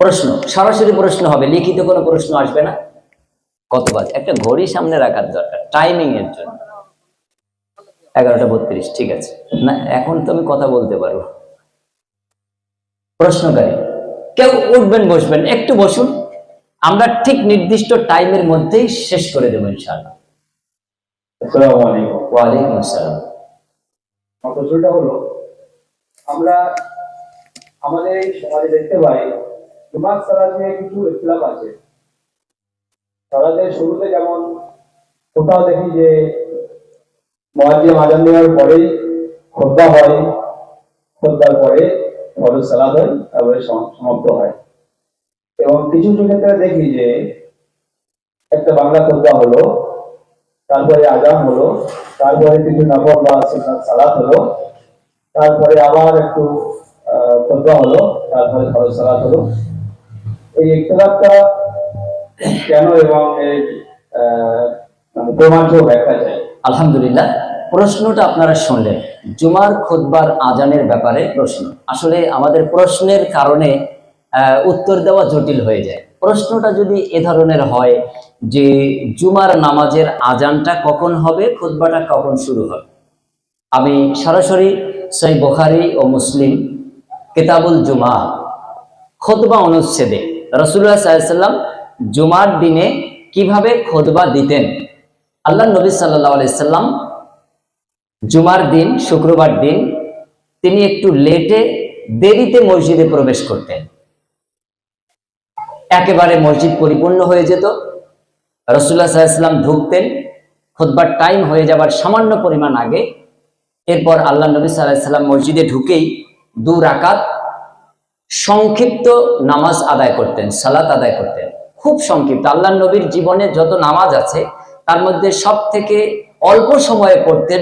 প্রশ্ন সরাসরি প্রশ্ন হবে লিখিত কোনো প্রশ্ন আসবে না। কত বাজে? একটা ঘড়ি সামনে রাখার দরকার টাইমিং এর জন্য। এগারোটা বত্রিশ ঠিক আছে। না এখন তো আমি কথা বলতে পারব। প্রশ্নকারী কেউ উঠবেন বসবেন একটু বসুন। আমরা ঠিক নির্দিষ্ট টাইমের মধ্যেই শেষ করে দেবো ইনশাআল্লাহ। ওয়ালাইকুম আসসালাম। প্রশ্নটা হলো আমরা আমাদের এই সমাজে দেখতে পাই জুমার সালাদ নিয়ে কিছু ইখতিলাফ আছে সালাদের শুরুতে যেমন কোথাও দেখি যে মহাজিম আজান দেওয়ার পরেই খোদ্া হয় খোদ্ার পরে ফরজ সালাদ হয়, তারপরে সমাপ্ত হয়। এবং কিছু কিছু ক্ষেত্রে দেখি যে একটা বাংলা খোদ্া হলো, তারপরে আজান হলো, তারপরে কিছু নফল বা সালাত হলো, তারপরে আবার একটু খোদবা হলো, তারপরে ফরজ সালাত হলো। এই ইখতলাফটা কেন এবং মানে প্রমাণ ব্যাখ্যা চাই? আলহামদুলিল্লাহ। প্রশ্নটা আপনারা শুনলেন। জুমার খোদবার আজানের ব্যাপারে প্রশ্ন। আসলে আমাদের প্রশ্নের কারণে উত্তর দেওয়া জটিল হয়ে যায়। প্রশ্নটা যদি এ ধরনের হয় যে, জুমার নামাজের আজানটা কখন হবে, খুতবাটা কখন শুরু হবে? আমি সরাসরি সেই বোখারি ও মুসলিম কেতাবুল জুমা খোদবা অনুচ্ছেদে রসুল্লাহ সাল্লাম জুমার দিনে কীভাবে খোদবা দিতেন? আল্লাহ নবী সাল্লাহ আলাইসাল্লাম জুমার দিন, শুক্রবার দিন তিনি একটু লেটে দেরিতে মসজিদে প্রবেশ করতেন। একেবারে মসজিদ পরিপূর্ণ হয়ে যেত। রসুল্লাহ সাল্লাম ঢুকতেন, খোদবার টাইম হয়ে যাবার সামান্য পরিমাণ আগে। এরপর আল্লাহ নবী সাল্লাহ সাল্লাম মসজিদে ঢুকেই দু রাকাত সংক্ষিপ্ত নামাজ আদায় করতেন, সালাত আদায় করতেন। খুব সংক্ষিপ্ত। আল্লাহ নবীর জীবনে যত নামাজ আছে, তার মধ্যে সব থেকে অল্প সময়ে পড়তেন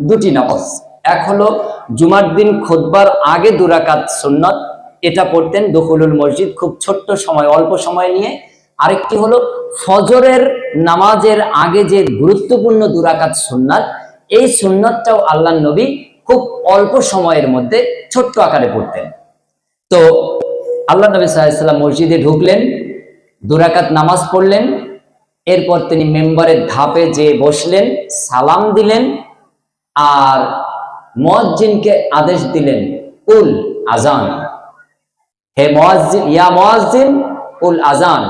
দুটি নামাজ। এক হলো জুমার দিন খোদবার আগে দুরাকাত সুন্নত, এটা পড়তেন দখুলুল মসজিদ, খুব ছোট্ট সময়, অল্প সময় নিয়ে। আরেকটি হলো ফজরের নামাজের আগে যে গুরুত্বপূর্ণ দুরাকাত সুন্নাত, এই সুন্নতটাও আল্লাহ নবী খুব অল্প সময়ের মধ্যে ছোট্ট আকারে পড়তেন। তো আল্লাহ নবী সাল্লাম মসজিদে ঢুকলেন দুরাকাত নামাজ পড়লেন, এরপর তিনি মেম্বারের ধাপে যে বসলেন, সালাম দিলেন, আর মুয়াজ্জিনকে আদেশ দিলেন, উল আজান হে মুয়াজ্জিন ইয়া মুয়াজ্জিন, উল আজান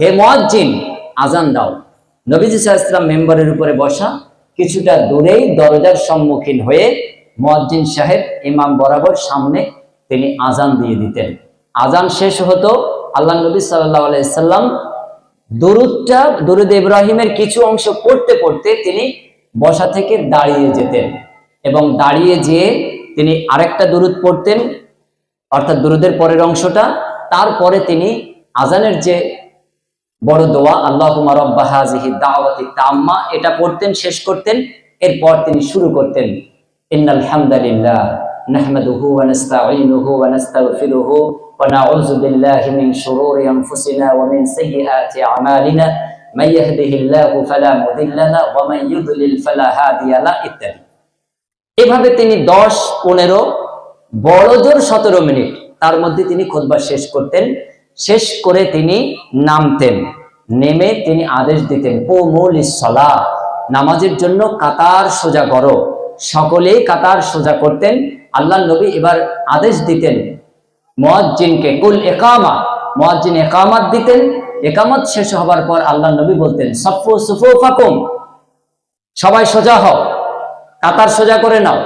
হে মুয়াজ্জিন আজান দাও। নবীজি সাল্লাম মেম্বারের উপরে বসা, কিছুটা দূরেই দরজার সম্মুখীন হয়ে মুয়াজ্জিন সাহেব ইমাম বরাবর সামনে তিনি আজান দিয়ে দিতেন। আজান শেষ হতো আল্লাহ নবী সাল্লাহ আলাইসাল্লাম দরুদটা, দরুদ ইব্রাহিমের কিছু অংশ পড়তে পড়তে তিনি বসা থেকে দাঁড়িয়ে যেতেন এবং দাঁড়িয়ে যেয়ে তিনি আরেকটা দরুদ পড়তেন, অর্থাৎ দরুদের পরের অংশটা। তারপরে তিনি আজানের যে বড় দোয়া আল্লাহ রব্বাহাজিহি দাওয়াতি তাম্মা, এটা পড়তেন, শেষ করতেন। এরপর তিনি শুরু করতেন, ইন্নাল হামদালিল্লাহ নাস্তাগফিরুহু ওয়া নাউযু বিল্লাহি মিন শুরুরি আনফুসিনা ওয়া মিন সাইয়্যিআতি আমালিনা মান ইয়াহদিহিল্লাহু ফালা মুদিল্লা লা ওয়া মান ইউদ্লিল ফালা হাদিয়া লা ইত্যাদি এভাবে তিনি দশ, পনেরো, বড় জোর সতেরো মিনিট তার মধ্যে তিনি খোদবা শেষ করতেন। শেষ করে তিনি নামতেন। নেমে তিনি আদেশ দিতেন ও মৌল সলা নামাজের জন্য কাতার সোজা করো। সকলেই কাতার সোজা করতেন। আল্লাহ নবী এবার আদেশ দিতেন, মুয়াজ্জিনকে, কুল একামা মুয়াজ্জিন একামাত দিতেন। একামত শেষ হবার পর আল্লাহ নবী বলতেন, সফু সুফু ফাকুম সবাই সোজা হও, কাতার সোজা করে নাও।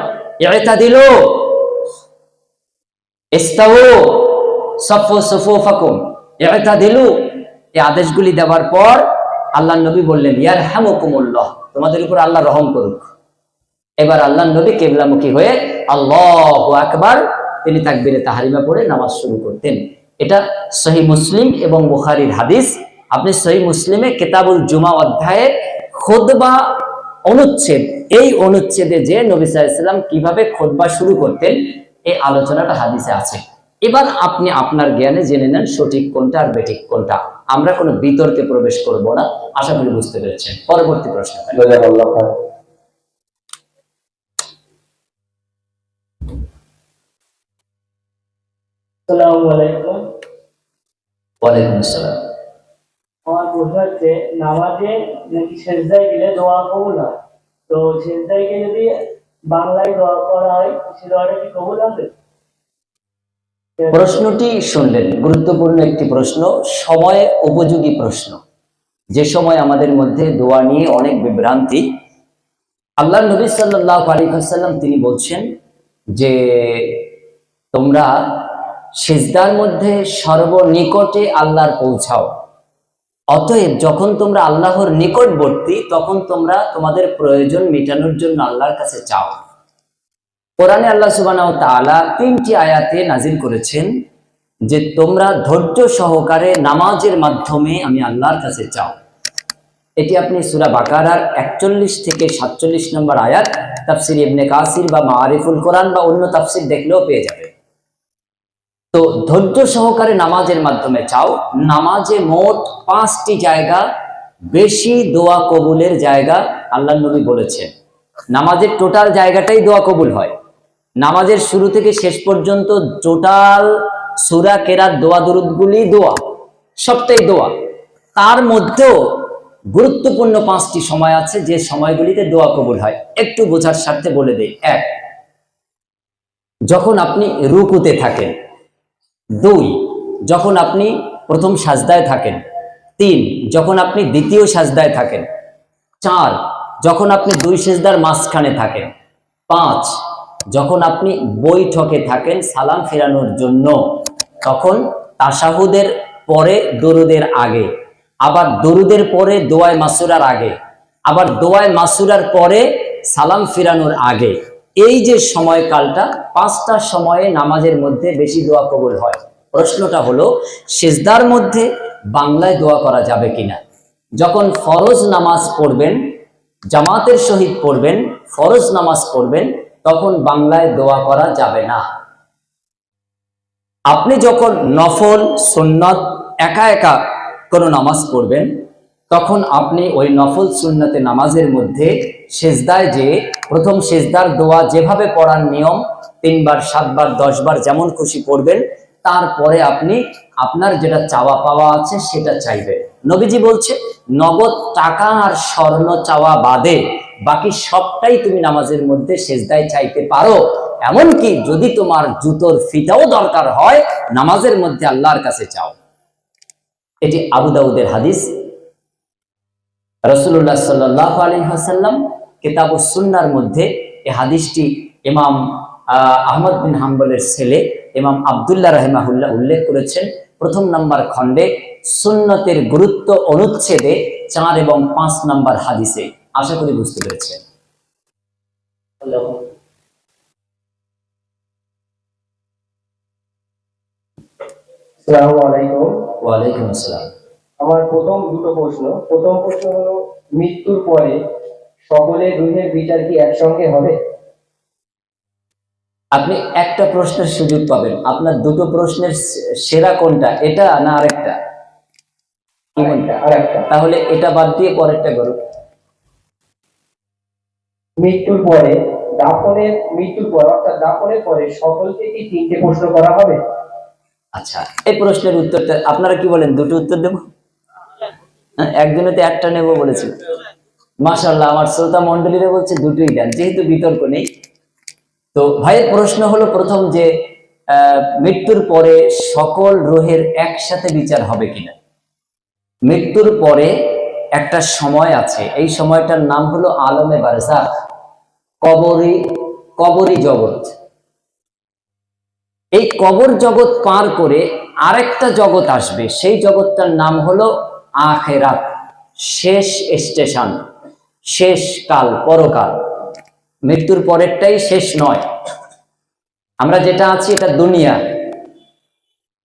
এটা দিল দিলু আদেশগুলি দেওয়ার পর আল্লাহ নবী বললেন ইয়ার হ্যামকুমুল্লাহ তোমাদের উপর আল্লাহ রহম করুক। এবার আল্লাহ নবী কেবলামুখী হয়ে আল্লাহ আকবার তিনি তাকবিরে তাহারিমা পড়ে নামাজ শুরু করতেন। এটা সহি মুসলিম এবং বুখারির হাদিস। আপনি সহি মুসলিমে কেতাবুল জুমা অধ্যায়ে খোদবা অনুচ্ছেদ, এই অনুচ্ছেদে যে নবী সাল্লাম কীভাবে খোদবা শুরু করতেন, এই আলোচনাটা হাদিসে আছে। এবার আপনি আপনার জ্ঞানে জেনে নেন সঠিক কোনটা আর বেঠিক কোনটা। আমরা কোনো বিতর্কে প্রবেশ করব না। আশা করি বুঝতে পেরেছেন। পরবর্তী প্রশ্ন। জাযাকাল্লাহু আলাইকুম। ওয়ালাইকুম আসসালাম। আমার প্রশ্ন হচ্ছে নামাজে নাকি সেজদায় গেলে দোয়া কবুল হয়? তো সেজদায় গিয়ে যদি বাংলায় দোয়া করা হয় সে দোয়াটা কি কবুল হবে? প্রশ্নটি শুনলেন গুরুত্বপূর্ণ একটি প্রশ্ন সময় উপযোগী প্রশ্ন। যে সময় আমাদের মধ্যে দোয়া নিয়ে অনেক বিভ্রান্তি আল্লাহ নবী সাল্লাহ আলিহাসাল্লাম তিনি বলছেন যে তোমরা সিজদার মধ্যে সর্বনিকটে আল্লাহর পৌঁছাও। অতএব যখন তোমরা আল্লাহর নিকটবর্তী, তখন তোমরা তোমাদের প্রয়োজন মেটানোর জন্য আল্লাহর কাছে চাও। কোরআনে আল্লাহ সুবাহ তাআলা তিনটি আয়াতে নাজিল করেছেন যে, তোমরা ধৈর্য সহকারে নামাজের মাধ্যমে আমি আল্লাহর কাছে চাও। এটি আপনি সুরা বাকারার একচল্লিশ থেকে সাতচল্লিশ নম্বর আয়াত, তাফসির ইবনে কাসির বা মারিফুল কোরআন বা অন্য তাফসির দেখলেও পেয়ে যাবে তো ধৈর্য সহকারে নামাজের মাধ্যমে চাও। নামাজে মোট পাঁচটি জায়গা, বেশি দোয়া কবুলের জায়গা আল্লাহ নবী বলেছেন নামাজের টোটাল জায়গাটাই দোয়া কবুল হয়। নামাজের শুরু থেকে শেষ পর্যন্ত টোটাল সুরা, কেরাত, দোয়া, দুরুদগুলি দোয়া, সবটাই দোয়া। তার মধ্যেও গুরুত্বপূর্ণ পাঁচটি সময় আছে, যে সময়গুলিতে দোয়া কবুল হয়। একটু বোঝার স্বার্থে বলে দেই। এক, যখন আপনি রুকুতে থাকেন দুই, যখন আপনি প্রথম সাজদায় থাকেন। তিন, যখন আপনি দ্বিতীয় সাজদায় থাকেন। চার, যখন আপনি দুই সেজদার মাঝখানে থাকেন। পাঁচ, যখন আপনি বৈঠকে থাকেন সালাম ফেরানোর জন্য, তখন তাসাহুদের পরে দরুদের আগে, আবার দরুদের পরে দোয়ায় মাসুরার আগে, আবার দোয়ায় মাসুরার পরে সালাম ফিরানোর আগে। এই যে সময়কালটা, পাঁচটা সময়ে নামাজের মধ্যে বেশি দোয়া কবুল হয়। প্রশ্নটা হলো, সেজদার মধ্যে বাংলায় দোয়া করা যাবে কিনা? যখন ফরজ নামাজ পড়বেন, জামাতের সহিত পড়বেন, ফরজ নামাজ পড়বেন, তখন বাংলায় দোয়া করা যাবে না। আপনি যখন নফল, সুন্নত, একা একা কোনো নামাজ পড়বেন তখন আপনি ওই নফল সুন্নতে নামাজের মধ্যে সেজদায় যে প্রথম সেজদার দোয়া যেভাবে পড়ার নিয়ম, তিনবার, সাতবার, দশবার যেমন খুশি পড়বেন, তারপরে আপনি আপনার যেটা চাওয়া পাওয়া আছে সেটা চাইবেন। নবীজি বলছে, নগদ টাকা আর স্বর্ণ চাওয়া বাদে বাকি সবটাই তুমি নামাজের মধ্যে সেজদায় চাইতে পারো। এমনকি যদি তোমার জুতোর ফিতাও দরকার হয়, নামাজের মধ্যে আল্লাহর কাছে চাও। এটি আবু দাউদের হাদিস। রসুল্লাহ সাল্লাহ আলী হাসাল্লাম কিতাব সুন্নার মধ্যে এই হাদিসটি ইমাম আহ, আহমদ বিন হাম্বলের ছেলে ইমাম আবদুল্লাহ রহমাহুল্লাহ উল্লেখ করেছেন। প্রথম নাম্বার খণ্ডে সুন্নতের গুরুত্ব অনুচ্ছেদে চার এবং পাঁচ নাম্বার হাদিসে। আশা করি বুঝতে পেরেছেন। আসসালামু আলাইকুম। ওয়ালাইকুম আসসালাম। আমার প্রথম দুটো প্রশ্ন। প্রথম প্রশ্ন হলো মৃত্যুর পরে সকলের রুহের বিচার কি একসঙ্গে হবে? আপনি একটা প্রশ্নের সুযোগ পাবেন। আপনার দুটো প্রশ্নের সেরা কোনটা এটা না আরেকটা? কি আর একটা তাহলে এটা বাদ দিয়ে পরেরটা করুন মৃত্যুর পরে দাফনের মৃত্যুর পর অর্থাৎ দাফনের পরে সকলকে কি তিনটে প্রশ্ন করা হবে? আচ্ছা এই প্রশ্নের উত্তরটা আপনারা কি বলেন? দুটো উত্তর দেব? একজনে তো একটা নেব বলেছিল। মাশাল্লাহ আমার শ্রোতা মন্ডলীরা বলছে দুটোই দেন, যেহেতু বিতর্ক নেই। তো ভাইয়ের প্রশ্ন হলো প্রথম যে মৃত্যুর পরে সকল রোহের একসাথে বিচার হবে কিনা? মৃত্যুর পরে একটা সময় আছে, এই সময়টার নাম হলো আলমে বারজাখ কবরি কবরি জগৎ। এই কবর জগৎ পার করে আরেকটা জগৎ আসবে, সেই জগৎটার নাম হলো আখেরাত, শেষ স্টেশন, শেষ কাল, পরকাল। মৃত্যুর পরেরটাই শেষ নয়। আমরা যেটা আছি এটা দুনিয়া।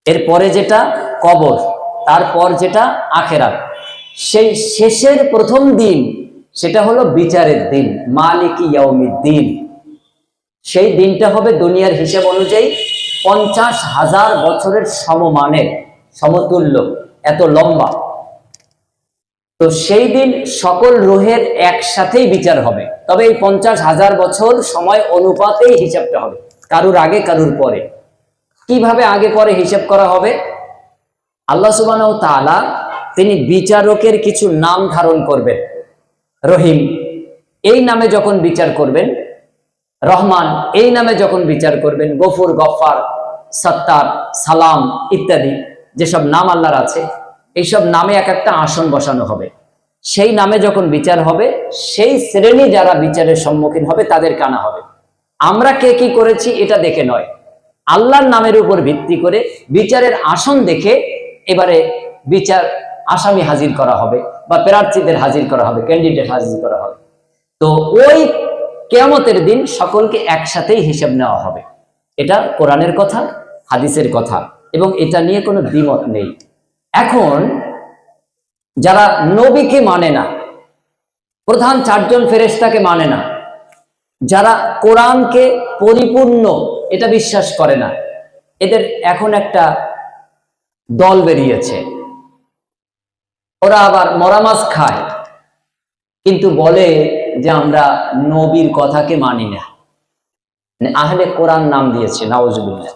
এরপরে যেটা কবর, তারপর যেটা আখেরাত। সেই শেষের প্রথম দিন, সেটা হলো বিচারের দিন, মালিকি ইয়াউমিদ্দিন। সেই দিনটা হবে দুনিয়ার হিসেব অনুযায়ী পঞ্চাশ হাজার বছরের সমমানের, সমতুল্য, এত লম্বা। তো সেই দিন সকল রোহের একসাথেই বিচার হবে। তবে এই পঞ্চাশ হাজার বছর সময় অনুপাতেই হিসাবটা হবে। কারুর আগে, কারুর পরে। কীভাবে আগে, পরে হিসাব করা হবে? আল্লাহ সুবাহ তাআলা তিনি বিচারকের কিছু নাম ধারণ করবেন। রহিম, এই নামে যখন বিচার করবেন, রহমান, এই নামে যখন বিচার করবেন, গফুর গফার সত্তার, সালাম ইত্যাদি, যেসব নাম আল্লাহর আছে এইসব নামে এক একটা আসন বসানো হবে। সেই নামে যখন বিচার হবে, সেই শ্রেণি যারা বিচারের সম্মুখীন হবে, তাদের কানা হবে। আমরা কে কি করেছি এটা দেখে নয়। আল্লাহর নামের উপর ভিত্তি করে বিচারের আসন দেখে এবারে বিচার আসামি হাজির করা হবে বা প্রার্থীদের হাজির করা হবে ক্যান্ডিডেট হাজির করা হবে। তো ওই কেয়ামতের দিন সকলকে একসাথেই হিসেব নেওয়া হবে। এটা কোরআনের কথা, হাদিসের কথা, এবং এটা নিয়ে কোনো দ্বিমত নেই। এখন যারা নবীকে মানে না, প্রধান চারজন ফেরেশতাকে মানে না, যারা কোরআনকে পরিপূর্ণ এটা বিশ্বাস করে না, এদের এখন একটা দল বেরিয়েছে। ওরা আবার মরামাস খায়, কিন্তু বলে যে আমরা নবীর কথাকে মানি না। মানে আহলে কোরআন নাম দিয়েছে নওয়াজুবিল্লাহ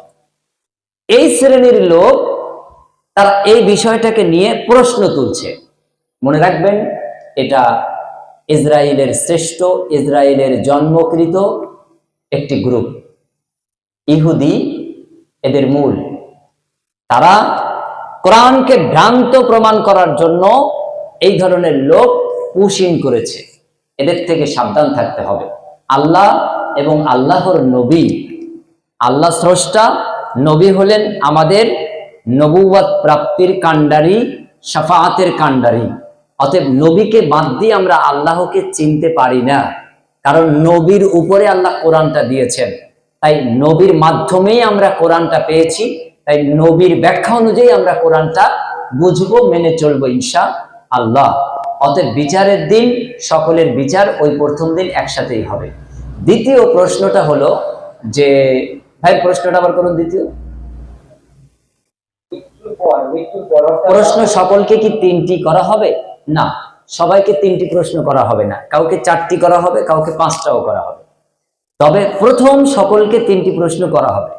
এই শ্রেণির লোক তারা এই বিষয়টাকে নিয়ে প্রশ্ন তুলছে। মনে রাখবেন, এটা ইসরায়েলের শ্রেষ্ঠ, ইসরায়েলের জন্মকৃত একটি গ্রুপ। ইহুদি এদের মূল। তারা কোরআনকে ভ্রান্ত প্রমাণ করার জন্য এই ধরনের লোক পুশিং করেছে। এদের থেকে সাবধান থাকতে হবে। আল্লাহ এবং আল্লাহর নবী, আল্লাহ স্রষ্টা, নবী হলেন আমাদের নবুয়াত প্রাপ্তির কাণ্ডারি সাফাহাতের কাণ্ডারি। অতএব নবীকে বাদ দিয়ে আমরা আল্লাহকে চিনতে পারি না। কারণ নবীর উপরে আল্লাহ কোরআনটা দিয়েছেন। তাই নবীর মাধ্যমেই আমরা কোরআনটা পেয়েছি। তাই নবীর ব্যাখ্যা অনুযায়ী আমরা কোরআনটা বুঝব, মেনে চলবো ইনশা আল্লাহ অতএব বিচারের দিন, সকলের বিচার ওই প্রথম দিন একসাথেই হবে। দ্বিতীয় প্রশ্নটা হলো যে, ভাই প্রশ্নটা আবার করুন দ্বিতীয় মৃত্যুর পর মৃত্যুর পর অর্থাৎ প্রশ্ন সকলকে কি তিনটি করা হবে? না। সবাইকে তিনটি প্রশ্ন করা হবে না। কাউকে চারটি করা হবে, কাউকে পাঁচটাও করা হবে। তবে প্রথম সকলকে তিনটি প্রশ্ন করা হবে।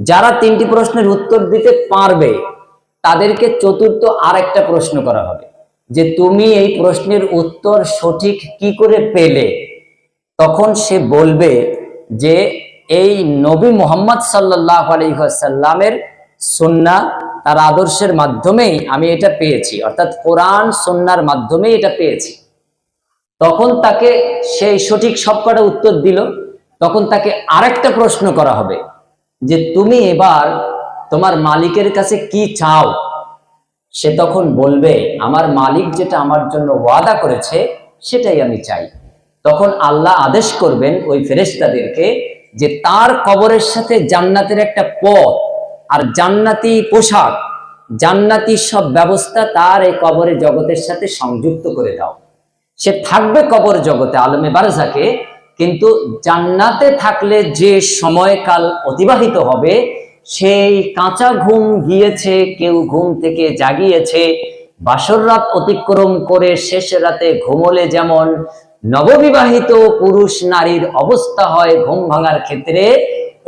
যারা তিনটি প্রশ্নের উত্তর দিতে পারবে, তাদেরকে চতুর্থ আরেকটা প্রশ্ন করা হবে। যে তুমি এই প্রশ্নের উত্তর সঠিক কি করে পেলে? তখন সে বলবে যে, এই নবী মোহাম্মদ সাল্লাহ আলহিহাসাল্লামের সন্না তার আদর্শের মাধ্যমেই আমি এটা পেয়েছি। অর্থাৎ কোরআন সন্ন্যার মাধ্যমেই এটা পেয়েছি। তখন তাকে সেই সঠিক সবকটা উত্তর দিল। তখন তাকে আরেকটা প্রশ্ন করা হবে যে, তুমি এবার তোমার মালিকের কাছে কি চাও? সে তখন বলবে, আমার মালিক যেটা আমার জন্য ওয়াদা করেছে, সেটাই আমি চাই। তখন আল্লাহ আদেশ করবেন ওই ফেরেশতাদেরকে যে, তার কবরের সাথে জান্নাতের একটা পথ আর জান্নাতি পোশাক, জান্নাতি সব ব্যবস্থা তার এই কবরের জগতের সাথে সংযুক্ত করে দাও। সে থাকবে কবর জগতে, আলমে বারজাকে, কিন্তু জান্নাতে থাকলে যে সময়কাল অতিবাহিত হবে, সেই কাঁচা ঘুম গিয়েছে, কেউ ঘুম থেকে জাগিয়েছে। বাসর রাত অতিক্রম করে শেষ রাতে ঘুমলে যেমন নববিবাহিত পুরুষ নারীর অবস্থা হয় ঘুম ভাঙার ক্ষেত্রে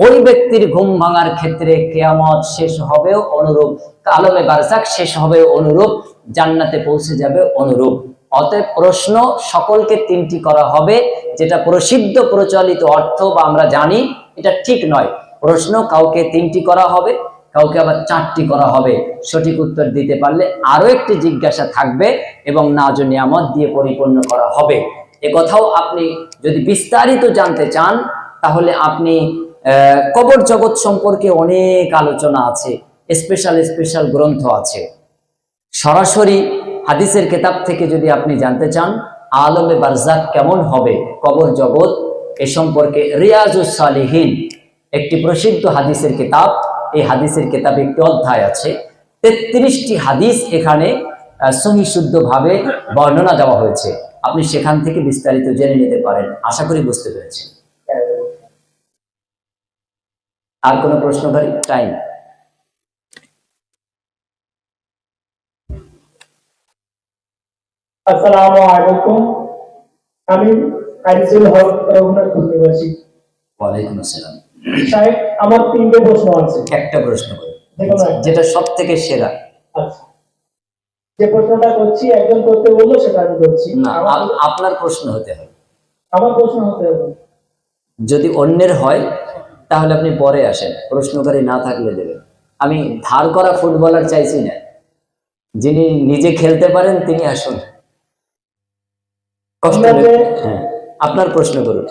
ওই ব্যক্তির ঘুম ভাঙার ক্ষেত্রে কেয়ামত শেষ হবেও অনুরূপ, কালমে বারজাক শেষ হবে অনুরূপ, জান্নাতে পৌঁছে যাবে অনুরূপ। অতএব প্রশ্ন সকলকে তিনটি করা হবে, যেটা প্রসিদ্ধ প্রচলিত অর্থ বা আমরা জানি, এটা ঠিক নয়। প্রশ্ন কাউকে তিনটি করা হবে, কাউকে আবার চারটি করা হবে। সঠিক উত্তর দিতে পারলে আরও একটি জিজ্ঞাসা থাকবে এবং নাজ নিয়ামত দিয়ে পরিপূর্ণ করা হবে। এ কথাও আপনি যদি বিস্তারিত জানতে চান, তাহলে আপনি কবর জগৎ সম্পর্কে অনেক আলোচনা আছে স্পেশাল স্পেশাল গ্রন্থ আছে। সরাসরি হাদিসের কেতাব থেকে যদি আপনি জানতে চান আলমে বারজাক কেমন হবে কবর জগৎ এ সম্পর্কে রিয়াজুস একটি প্রসিদ্ধ হাদিসের কিতাব এই হাদিসের কিতাবে একটি অধ্যায় আছে। তেত্রিশটি হাদিস এখানে আহ, সহি শুদ্ধভাবে বর্ণনা দেওয়া হয়েছে। আপনি সেখান থেকে বিস্তারিত জেনে নিতে পারেন। আশা করি বুঝতে পেরেছেন। আর কোনো প্রশ্ন ভাই টাইম আসসালামু আলাইকুম। আমি আইজুল হক রঘুনাথ প্রতিবাসী ওয়ালাইকুম আসসালাম। সাহেব আমার তিনটে প্রশ্ন আছে। একটা প্রশ্ন করি। যেটা সব থেকে সেরা। আচ্ছা। যে প্রশ্নটা করছি একজন করতে বলল সেটা আমি করছি। না আপনার প্রশ্ন হতে হবে। আমার প্রশ্ন হতে হবে। যদি অন্যের হয় তাহলে আপনি পরে আসেন। প্রশ্নকারী না থাকলে দেবেন। আমি ধার করা ফুটবলার চাইছি না। যিনি নিজে খেলতে পারেন তিনি আসুন। কষ্ট হ্যাঁ আপনার প্রশ্ন করুন।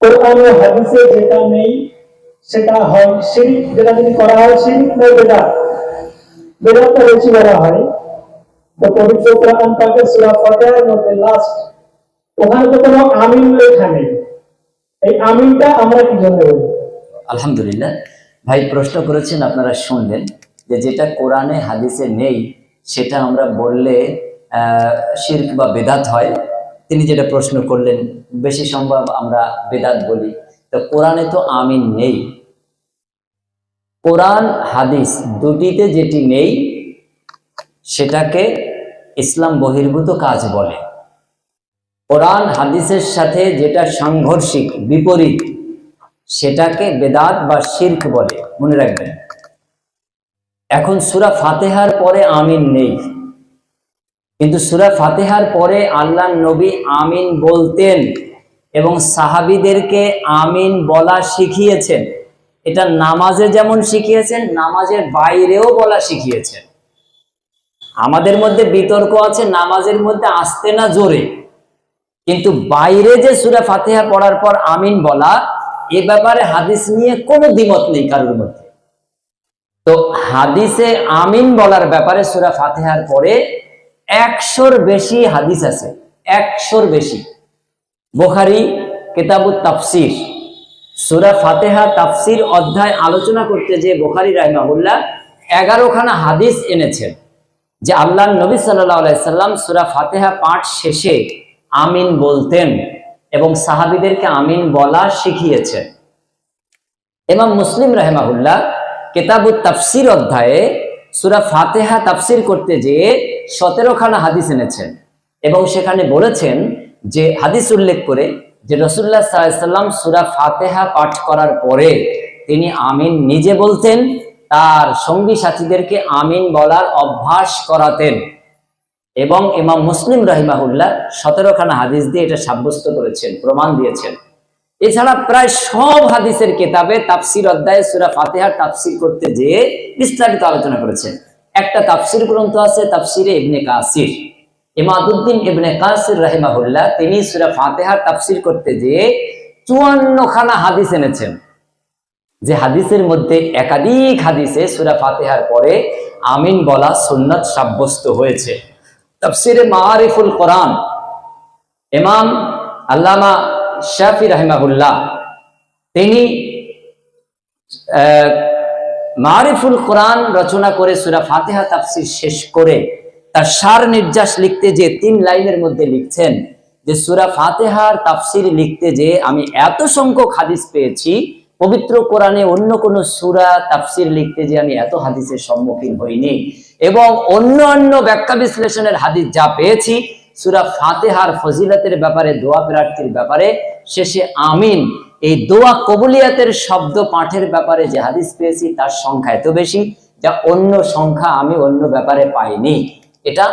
কোরআন ও হাদিসে যেটা নেই সেটা হয় যেটা যদি করা হয় বেশি বলা হয়। তো পবিত্র কোরআনটাকে সূরা ফাতিহার মধ্যে লাস্ট ওখানে তো কোনো আমিন লেখা নেই। এই আমিনটা আমরা কি জন্য আলহামদুলিল্লাহ। ভাই, প্রশ্ন করেছেন, আপনারা শুনলেন যে যেটা কোরআনে, হাদিসে নেই, সেটা আমরা বললে শিরক বা বেদাত হয়। তিনি যেটা প্রশ্ন করলেন, বেশি সম্ভব আমরা বেদাত বলি। তো কোরআনে তো আমিন নেই। কোরআন, হাদিস দুটিতে যেটি নেই, সেটাকে ইসলাম বহির্ভূত কাজ বলে। কোরআন, হাদিসের সাথে যেটা সাংঘর্ষিক, বিপরীত, সেটাকে বেদাত বা শির্ক বলে। মনে রাখবেন। এখন সুরা ফাতেহার পরে আমিন নেই। কিন্তু সুরা ফাতেহার পরে আল্লাহ নবী আমিন বলতেন এবং সাহাবিদেরকে আমিন বলা শিখিয়েছেন। এটা নামাজে যেমন শিখিয়েছেন, নামাজের বাইরেও বলা শিখিয়েছেন। আমাদের মধ্যে বিতর্ক আছে, নামাজের মধ্যে আসতে না জোরে। কিন্তু বাইরে যে সুরা ফাতেহা পড়ার পর আমিন বলা, এ ব্যাপারে হাদিস নিয়ে কোনো দ্বিমত নেই কারোর মধ্যে। তো হাদিসে আমিন বলার ব্যাপারে সুরা ফাতেহার পরে একশোর বেশি হাদিস আছে, একশোর বেশি। বোখারি কেতাবুত তাফসির। সুরা ফাতেহা তাফসির অধ্যায় আলোচনা করতে যে বোখারি রাহিমাহুল্লাহ এগারোখানা হাদিস এনেছেন, যে আল্লাহ নবী সাল্লাহ সাল্লাম সুরা ফাতেহা পাঠ শেষে আমিন বলতেন এবং সাহাবিদেরকে আমিন বলা শিখিয়েছেন এমাম মুসলিম রাহেমাহুল্লাহ কেতাবুত তাফসির অধ্যায়ে সুরা ফাতেহা তাফসির করতে যেয়ে সতেরোখানা হাদিস এনেছেন এবং সেখানে বলেছেন যে হাদিস উল্লেখ করে যে রসুল্লাহ সাল্লাম সুরা ফাতেহা পাঠ করার পরে তিনি আমিন নিজে বলতেন, তার সঙ্গী সাথীদেরকে আমিন বলার অভ্যাস করাতেন। এবং ইমাম মুসলিম রহিমাহুল্লাহ সতেরোখানা হাদিস দিয়ে এটা সাব্যস্ত করেছেন, প্রমাণ দিয়েছেন। এছাড়া প্রায় সব হাদিসের কেতাবে তাফসির অধ্যায়ে সুরা ফাতেহার তাফসির করতে যেয়ে বিস্তারিত আলোচনা করেছেন। একটা তাফসির গ্রন্থ আছে, তাফসিরে ইবনে কাসির। ইমাদুদ্দিন ইবনে কাসির রাহিমাহুল্লাহ, তিনি সুরা ফাতেহার তাফসির করতে যেয়ে চুয়ান্ন খানা হাদিস এনেছেন। যে হাদিসের মধ্যে একাধিক হাদিসে সুরা ফাতেহার পরে আমিন বলা সুন্নাত সাব্যস্ত হয়েছে। তাফসিরে মারিফুল কোরআন। ইমাম আল্লামা শাফি রাহিমাহুল্লাহ, তিনি মারিফুল কোরআন রচনা করে সুরা ফাতেহা তাফসির শেষ করে তার সার নির্যাস লিখতে যে তিন লাইনের মধ্যে লিখছেন, যে সুরা ফাতেহার তাফসির লিখতে যে আমি এত সংখ্যক হাদিস পেয়েছি, পবিত্র কোরআনে অন্য কোন সুরা তাফসির লিখতে যে আমি এত হাদিসের সম্মুখীন হইনি। এবং অন্য অন্য ব্যাখ্যা বিশ্লেষণের হাদিস যা পেয়েছি, সুরা ফাতেহার ফজিলতের ব্যাপারে, দোয়া প্রার্থীর ব্যাপারে, শেষে আমিন। এই দোয়া কবুলিয়াতের শব্দ পাঠের ব্যাপারে যে হাদিস পেয়েছি, তার সংখ্যা এত বেশি যা অন্য সংখ্যা আমি অন্য ব্যাপারে পাইনি। এটা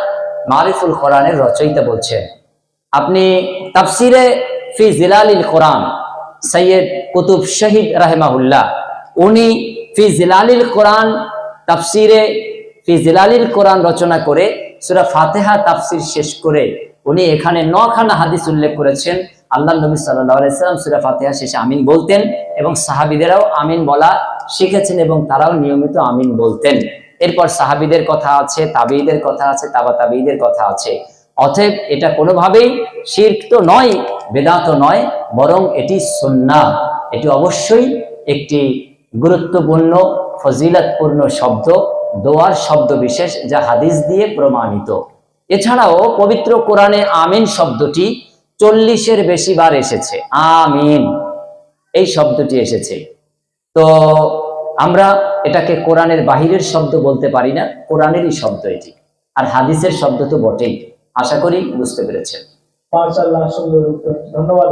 মারিফুল কোরআনের রচয়িতা বলছেন। আপনি তাফসিরে ফি জিলালিল কোরআন, সৈয়দ কুতুব শহীদ রাহেমাহুল্লাহ, উনি ফি জিলালিল কোরআন তাফসিরে ফি জিলালিল কোরআন রচনা করে সুরা ফাতেহা তাফসির শেষ করে উনি এখানে নখানা হাদিস উল্লেখ করেছেন। আল্লাহ নবী আলাইসাল্লাম সুরা ফাতেহা শেষে আমিন বলতেন এবং সাহাবিদেরাও আমিন বলা শিখেছেন এবং তারাও নিয়মিত আমিন বলতেন। এরপর সাহাবিদের কথা আছে তাবিদের কথা আছে, তাবা তাবিদের কথা আছে। অতএব এটা কোনোভাবেই শির্ক তো নয়, বেদাত নয়, বরং এটি সুন্নাহ। এটি অবশ্যই একটি গুরুত্বপূর্ণ, ফজিলতপূর্ণ শব্দ। দোয়ার শব্দ বিশেষ যা হাদিস দিয়ে প্রমাণিত। এছাড়াও পবিত্র কোরআনে আমিন শব্দটি চল্লিশের বেশি বার এসেছে। আমিন। এই শব্দটি এসেছে। তো আমরা এটাকে কোরআনের বাহিরের শব্দ বলতে পারি না কোরআনেরই শব্দ এটি। আর হাদিসের শব্দ তো বটেই। আশা করি বুঝতে পেরেছেন। ধন্যবাদ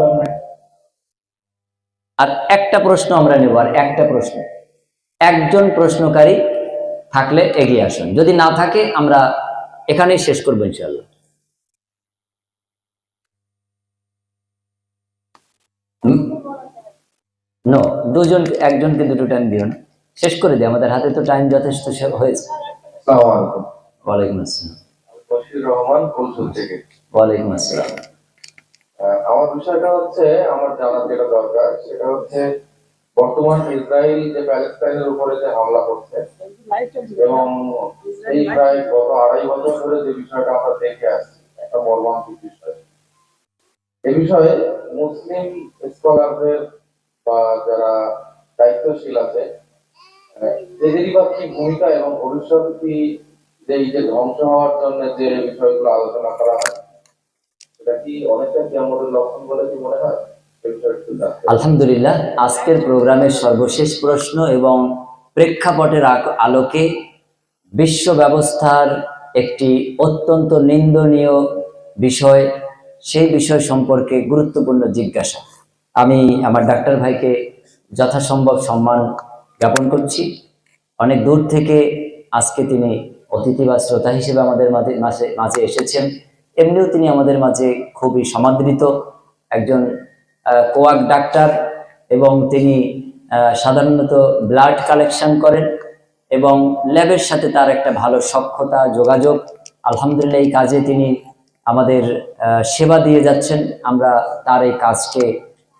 আর একটা প্রশ্ন আমরা নেব আর একটা প্রশ্ন। একজন প্রশ্নকারী থাকলে এগিয়ে আসুন। যদি না থাকে আমরা এখানেই শেষ করব ইনশাল্লাহ নো দুজন একজনকে দুটো টাইম দিও না। শেষ করে দিই আমাদের হাতে তো টাইম যথেষ্ট হয়েছে। আসসালামু আলাইকুম ওয়ালাইকুম আসসালাম। রহমান থেকে। ওয়ালাইকুম আসসালাম। আমার বিষয়টা হচ্ছে আমার জানার যেটা দরকার সেটা হচ্ছে বর্তমান ইসরায়েল যে প্যালেস্তাইনের উপরে যে হামলা করছে, এবং এই প্রায় গত আড়াই বছর ধরে যে বিষয়টা আমরা দেখে আসছি, একটা মর্মান্তিক বিষয়। এ বিষয়ে মুসলিম স্কলারদের বা যারা দায়িত্বশীল আছে এদেরই বা কি ভূমিকা এবং ভবিষ্যৎ কি যে এই যে ধ্বংস হওয়ার জন্য যে বিষয়গুলো আলোচনা করা হয়, সেটা কি অনেকটা কি আমাদের লক্ষণ বলে কি মনে হয়? আলহামদুলিল্লাহ, আজকের প্রোগ্রামের সর্বশেষ প্রশ্ন এবং প্রেক্ষাপটের আলোকে বিশ্ব ব্যবস্থার একটি অত্যন্ত নিন্দনীয় বিষয়, সেই বিষয় সম্পর্কে গুরুত্বপূর্ণ জিজ্ঞাসা। আমি আমার ডাক্তার ভাইকে যথাসম্ভব সম্মান জ্ঞাপন করছি। অনেক দূর থেকে আজকে তিনি অতিথি বা শ্রোতা হিসেবে আমাদের মাঝে মাঝে মাঝে এসেছেন। এমনিও তিনি আমাদের মাঝে খুবই সমাদৃত। একজন কোয়াক ডাক্তার এবং তিনি সাধারণত ব্লাড কালেকশন করেন এবং ল্যাবের সাথে তার একটা ভালো সক্ষতা যোগাযোগ। আলহামদুলিল্লাহ, এই কাজে তিনি আমাদের সেবা দিয়ে যাচ্ছেন। আমরা তার এই কাজকে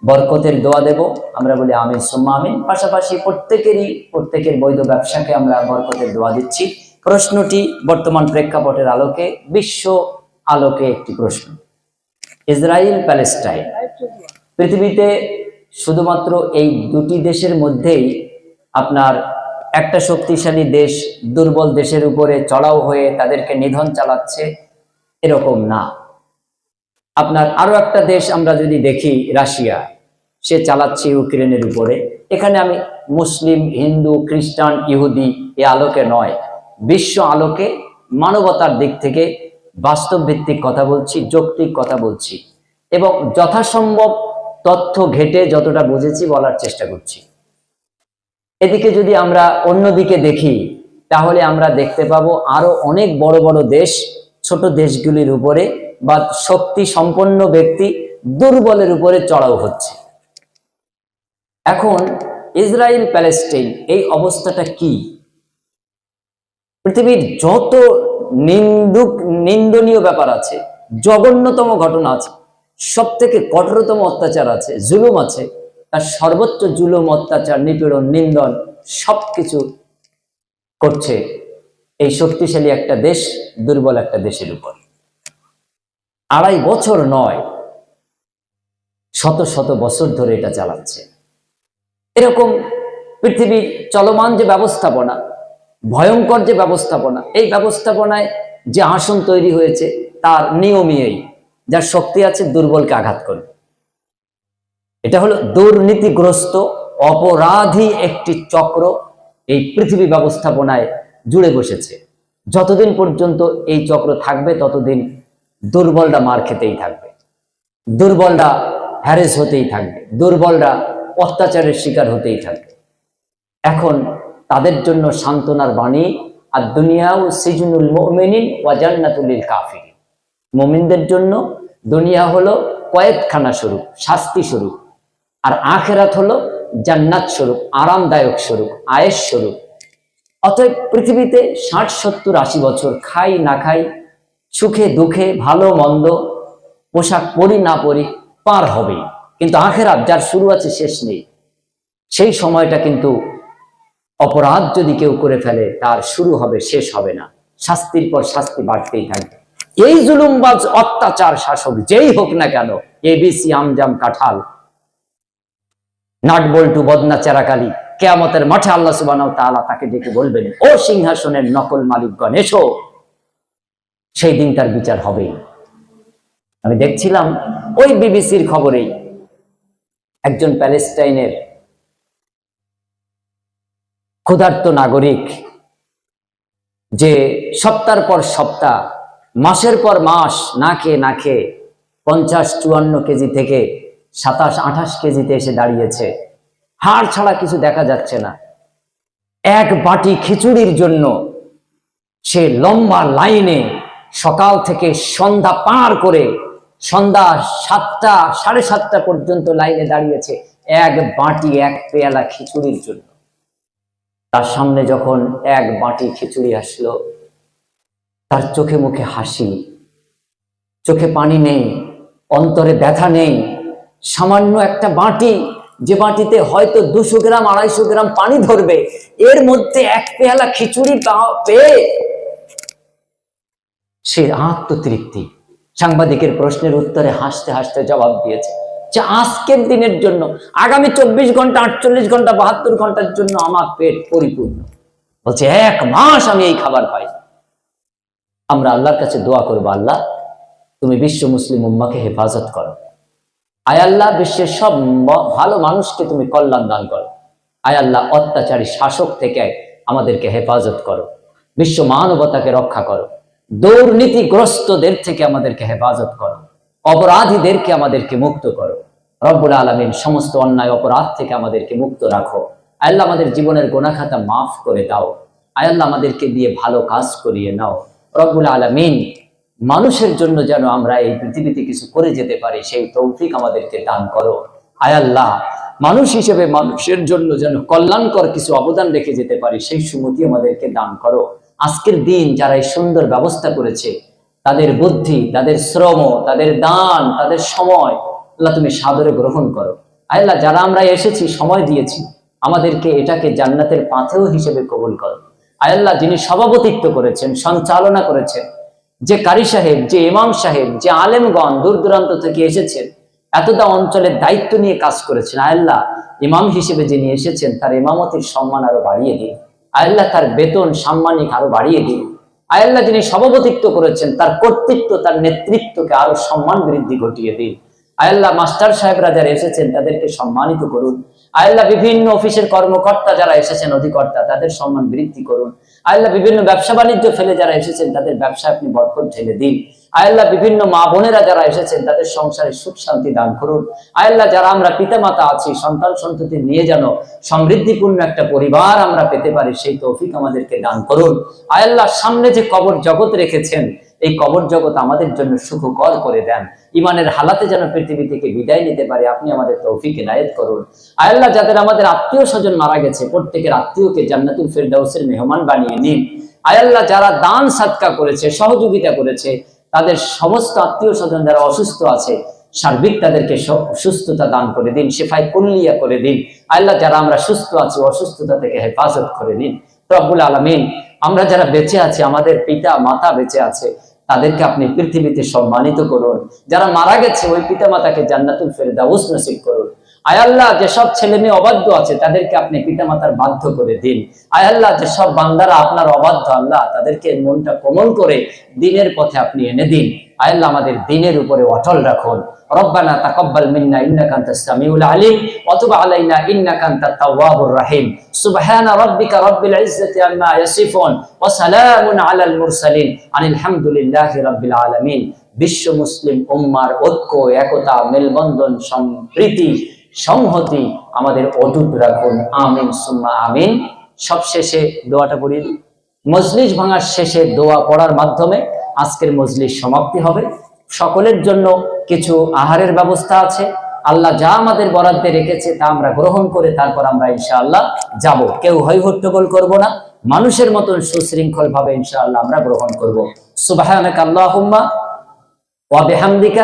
বরকতের দোয়া দেব। আমরা বলি আমিন সুম্মা আমিন। পাশাপাশি প্রত্যেকেরই, প্রত্যেকের বৈধ ব্যবসাকে আমরা বরকতের দোয়া দিচ্ছি। প্রশ্নটি বর্তমান প্রেক্ষাপটের আলোকে, বিশ্ব আলোকে একটি প্রশ্ন। ইসরায়েল প্যালেস্টাইন পৃথিবীতে শুধুমাত্র এই দুটি দেশের মধ্যেই আপনার একটা শক্তিশালী দেশ দুর্বল দেশের উপরে চড়াও হয়ে তাদেরকে নিধন চালাচ্ছে, এরকম না। আপনার আরও একটা দেশ আমরা যদি দেখি, রাশিয়া, সে চালাচ্ছে ইউক্রেনের উপরে। এখানে আমি মুসলিম, হিন্দু, খ্রিস্টান, ইহুদি এ আলোকে নয়, বিশ্ব আলোকে মানবতার দিক থেকে বাস্তব ভিত্তিক কথা বলছি, যৌক্তিক কথা বলছি। এবং যথাসম্ভব তথ্য ঘেটে যতটা বুঝেছি বলার চেষ্টা করছি। এদিকে যদি আমরা অন্যদিকে দেখি, তাহলে আমরা দেখতে পাবো আরও অনেক বড় বড় দেশ ছোট দেশগুলির উপরে বা শক্তি সম্পন্ন ব্যক্তি দুর্বলের উপরে চড়াও হচ্ছে। এখন ইসরায়েল প্যালেস্টাইন এই অবস্থাটা কি? পৃথিবীর যত নিন্দুক, নিন্দনীয় ব্যাপার আছে, জঘন্যতম ঘটনা আছে সব থেকে কঠোরতম অত্যাচার আছে, জুলুম আছে, তার সর্বোচ্চ জুলুম, অত্যাচার, নিপীড়ন, নিন্দন, সবকিছু করছে এই শক্তিশালী একটা দেশ, দুর্বল একটা দেশের উপর। আড়াই বছর নয়, শত শত বছর ধরে এটা চালাচ্ছে। এরকম পৃথিবীর চলমান যে ব্যবস্থাপনা, ভয়ঙ্কর যে ব্যবস্থাপনা, এই ব্যবস্থাপনায় যে আসন তৈরি হয়েছে, তার নিয়মই যার শক্তি আছে দুর্বলকে আঘাত করবে এটা হলো দুর্নীতিগ্রস্ত, অপরাধী একটি চক্র এই পৃথিবী ব্যবস্থাপনায় জুড়ে বসেছে। যতদিন পর্যন্ত এই চক্র থাকবে, ততদিন দুর্বলরা মার খেতেই থাকবে। দুর্বলরা হ্যারেস হতেই থাকবে। দুর্বলরা অত্যাচারের শিকার হতেই থাকবে। এখন তাদের জন্য সান্ত্বনার বাণী আর দুনিয়াও সিজনুল মোমিনিন ওয়াজান্নাতুলিল কাফির মোমিনদের জন্য দুনিয়া হলো কয়েকখানা স্বরূপ, শাস্তি স্বরূপ। আর আখেরাত হলো জান্নাত স্বরূপ, আরামদায়ক স্বরূপ আয়েস স্বরূপ। অতএব পৃথিবীতে ষাট, সত্তর, আশি বছর খাই না খাই, সুখে, দুঃখে, ভালো, মন্দ, পোশাক পরি না পরি, পার হবে। কিন্তু আখেরাত যার শুরু আছে, শেষ নেই। সেই সময়টা কিন্তু অপরাধ যদি কেউ করে ফেলে, তার শুরু হবে, শেষ হবে না। শাস্তির পর শাস্তি বাড়তেই থাকবে। এই জুলুমবাজ অত্যাচার শাসক যেই হোক না কেন, এবিসি আমজাম কাঁঠাল। নাট বল্টু বদনা চেরাকালি কেয়ামতের মাঠে আল্লাহ সুবাহ তাআলা তাকে ডেকে বলবেন, ও সিংহাসনের নকল মালিকগণ, এসো। সেই দিন তার বিচার হবেই। আমি দেখছিলাম ওই বিবিসির খবরেই একজন প্যালেস্টাইনের ক্ষুধার্ত নাগরিক যে সপ্তাহ পর সপ্তাহ মাসের পর মাস না খেয়ে না খেয়ে পঞ্চাশ চুয়ান্ন কেজি থেকে সাতাশ, আঠাশ কেজিতে এসে দাঁড়িয়েছে। হাড় ছাড়া কিছু দেখা যাচ্ছে না। এক বাটি খিচুড়ির জন্য সে লম্বা লাইনে সকাল থেকে সন্ধ্যা পার করে সন্ধ্যা সাতটা, সাড়ে সাতটা পর্যন্ত লাইনে দাঁড়িয়েছে এক বাটি, এক পেয়ালা খিচুড়ির জন্য। তার সামনে যখন এক বাটি খিচুড়ি আসলো তার চোখে মুখে হাসি। চোখে পানি নেই, অন্তরে ব্যথা নেই। সামান্য একটা বাটি, যে বাটিতে হয়তো দুশো গ্রাম, আড়াইশো গ্রাম পানি ধরবে, এর মধ্যে এক পেয়ালা খিচুড়ি পেয়ে সে আত্মতৃপ্তি। সাংবাদিকের প্রশ্নের উত্তরে হাসতে হাসতে জবাব দিয়েছে যে আজকের দিনের জন্য, আগামী চব্বিশ ঘণ্টা, আটচল্লিশ ঘণ্টা, বাহাত্তর ঘণ্টার জন্য আমার পেট পরিপূর্ণ। বলছে, এক মাস আমি এই খাবার পাই আমরা আল্লাহর কাছে দোয়া করব, আল্লাহ, তুমি বিশ্ব মুসলিম উম্মাকে হেফাজত করো। আয় আল্লাহ, বিশ্বের সব ভালো মানুষকে তুমি কল্যাণ দান করো। আয় আল্লাহ, অত্যাচারী শাসক থেকে আমাদেরকে হেফাজত করো। বিশ্ব মানবতাকে রক্ষা করো। দুর্নীতিগ্রস্তদের থেকে আমাদেরকে হেফাজত করো। অপরাধীদেরকে আমাদেরকে মুক্ত করো। রব্বুল আলমিন, সমস্ত অন্যায় অপরাধ থেকে আমাদেরকে মুক্ত রাখো। আল্লাহ, আমাদের জীবনের গোনাখাতা মাফ করে দাও। আয়াল্লাহ আমাদেরকে দিয়ে ভালো কাজ করিয়ে নাও। রব্বুল আলমিন মানুষের জন্য যেন আমরা এই পৃথিবীতে কিছু করে যেতে পারি, সেই তৌফিক আমাদেরকে দান করো। আয়াল্লাহ মানুষ হিসেবে মানুষের জন্য যেন কল্যাণকর কিছু অবদান রেখে যেতে পারি, সেই সুমতি আমাদেরকে দান করো। আজকের দিন যারা এই সুন্দর ব্যবস্থা করেছে, তাদের বুদ্ধি, তাদের শ্রম, তাদের দান, তাদের সময়, আল্লাহ তুমি সাদরে গ্রহণ করো। আল্লাহ, যারা আমরা এসেছি, সময় দিয়েছি, আমাদেরকে এটাকে জান্নাতের পাথেও হিসেবে কবুল করো। আয়াল্লাহ যিনি সভাপতিত্ব করেছেন, সঞ্চালনা করেছেন, যে কারি সাহেব, যে ইমাম সাহেব, যে আলেমগণ দূর দূরান্ত থেকে এসেছেন, এতটা অঞ্চলের দায়িত্ব নিয়ে কাজ করেছেন আয়াল্লাহ ইমাম হিসেবে যিনি এসেছেন, তার ইমামতির সম্মান আরও বাড়িয়ে দিন। আয়াল্লাহ তার বেতন, সাম্মানিক আরও বাড়িয়ে দিন। আয়াল্লাহ যিনি সভাপতিত্ব করেছেন, তার কর্তৃত্ব, তার নেতৃত্বকে আরও সম্মান বৃদ্ধি ঘটিয়ে দিন। আয়াল্লাহ মাস্টার সাহেবরা যারা এসেছেন, তাদেরকে সম্মানিত করুন। আয়াল্লাহ বিভিন্ন অফিসের কর্মকর্তা যারা এসেছেন, অধিকর্তা, তাদের সম্মান বৃদ্ধি করুন। আয়াল্লাহ বিভিন্ন ব্যবসা বাণিজ্য ফেলে যারা এসেছেন, তাদের ব্যবসা আপনি বরকত ঢেলে দিন। আয়াল্লাহ বিভিন্ন মা বোনেরা যারা এসেছেন, তাদের সংসারে সুখ শান্তি দান করুন। আয়াল্লাহ যারা আমরা পিতামাতা আছি, সন্তান সন্ততি নিয়ে যেন সমৃদ্ধিপূর্ণ একটা পরিবার আমরা পেতে পারি, সেই তৌফিক আমাদেরকে দান করুন। আয়াল্লাহ সামনে যে কবর জগৎ রেখেছেন এই কবর জগৎ আমাদের জন্য সুখকর করে দেন। ইমানের হালাতে যেন পৃথিবী থেকে বিদায় নিতে পারে, আপনি আমাদের তৌফিক এনায়েত করুন। আয়াল্লাহ যাদের আমাদের আত্মীয় স্বজন মারা গেছে, প্রত্যেকের আত্মীয়কে জান্নাতুল ফেরদাউসের মেহমান বানিয়ে নিন। আয়াল্লাহ যারা দান সাদকা করেছে, সহযোগিতা করেছে, তাদের সমস্ত আত্মীয় স্বজন যারা অসুস্থ আছে, সার্বিক তাদেরকে সুস্থতা দান করে দিন সেফাই কুল্লিয়া করে দিন। আল্লাহ, যারা আমরা সুস্থ আছি, অসুস্থতা থেকে হেফাজত করে দিন রব্বুল আলমিন, আমরা যারা বেঁচে আছি, আমাদের পিতা, মাতা বেঁচে আছে তাদেরকে আপনি পৃথিবীতে সম্মানিত করুন। যারা মারা গেছে, ওই পিতা মাতাকে জান্নাতুল ফেরদাউস নসিব করুন। আয়াল্লাহ যেসব ছেলে মেয়ে অবাধ্য আছে, তাদেরকে আপনি পিতামাতার বাধ্য করে দিন। আয়াল্লাহ যেসব বান্দারা আপনার অবাধ্য, আল্লাহ তাদেরকে মনটা কোমল করে দিনের পথে আপনি এনে দিন। আয়াল্লাহ আমাদের দিনের উপরে অটল রাখুন। ربنا تقبل منا انك انت السميع العليم وتب علينا انك انت التواب الرحيم سبحان ربك رب العزه عما يصفون وسلام على المرسلين ان الحمد لله رب العالمين বিশ্ব মুসলিম উম্মার ঐক্য, একতা, মেলবন্ধন, সম্প্রীতি সংহতি আমাদের অটুট রাখুন। আমিন, সুম্মা, আমিন। সবশেষে দোয়াটা দিই মজলিস ভাঙার শেষে দোয়া পড়ার মাধ্যমে আজকের মজলিস সমাপ্তি হবে। সকলের জন্য কিছু আহারের ব্যবস্থা আছে। আল্লাহ যা আমাদের বরাদ্দে রেখেছে তা আমরা গ্রহণ করে তারপর আমরা ইনশাআল্লাহ যাব। কেউ হৈ হট্টগোল করব না। মানুষের মতন সুশৃঙ্খল ভাবে ইনশাআল্লাহ আমরা গ্রহণ করব। সুবাহানাক আল্লাহুম্মা ওয়া বিহামদিকা